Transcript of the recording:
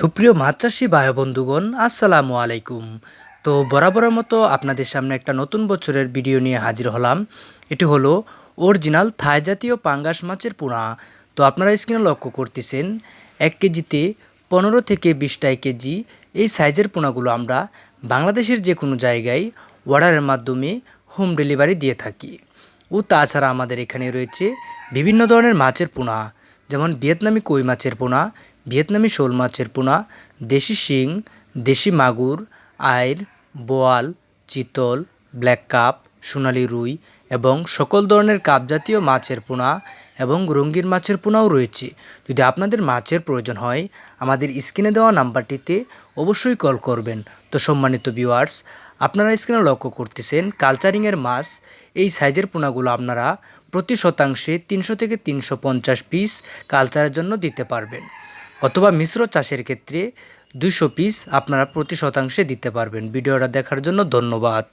সুপ্রিয় মাছ চাষি ভাই বন্ধুগণ, আসসালামু আলাইকুম। তো বরাবরের মতো আপনাদের সামনে একটা নতুন বছরের ভিডিও নিয়ে হাজির হলাম। এটি হলো অরিজিনাল থাই জাতীয় পাঙ্গাস মাছের পোনা। তো আপনারা স্ক্রিনে লক্ষ্য করতেছেন, এক কেজিতে পনেরো থেকে বিশটাই কেজি এই সাইজের পোনাগুলো আমরা বাংলাদেশের যে কোনো জায়গায় অর্ডারের মাধ্যমে হোম ডেলিভারি দিয়ে থাকি। ও তাছাড়া আমাদের এখানে রয়েছে বিভিন্ন ধরনের মাছের পোনা, যেমন ভিয়েতনামি কই মাছের পোনা ভিয়েতনামি শোল মাছের পোনা, দেশি শিং, দেশি মাগুর আইর বোয়াল, চিতল, ব্ল্যাক কাপ, সোনালি রুই এবং সকল ধরনের কাপ জাতীয় মাছের পোনা এবং রঙিন মাছের পোনাও রয়েছে। যদি আপনাদের মাছের প্রয়োজন হয়, আমাদের স্ক্রিনে দেওয়া নাম্বারটিতে অবশ্যই কল করবেন। তো সম্মানিত ভিউয়ার্স, আপনারা স্ক্রিনে লক্ষ্য করতেছেন, কালচারিংয়ের মাছ, এই সাইজের পোনাগুলো আপনারা প্রতি শতাংশে তিনশো থেকে তিনশো পঞ্চাশ পিস কালচারের জন্য দিতে পারবেন। অথবা মিশ্র চাষের ক্ষেত্রে দুশো পিস আপনারা প্রতি শতাংশে দিতে পারবেন। ভিডিওটা দেখার জন্য ধন্যবাদ।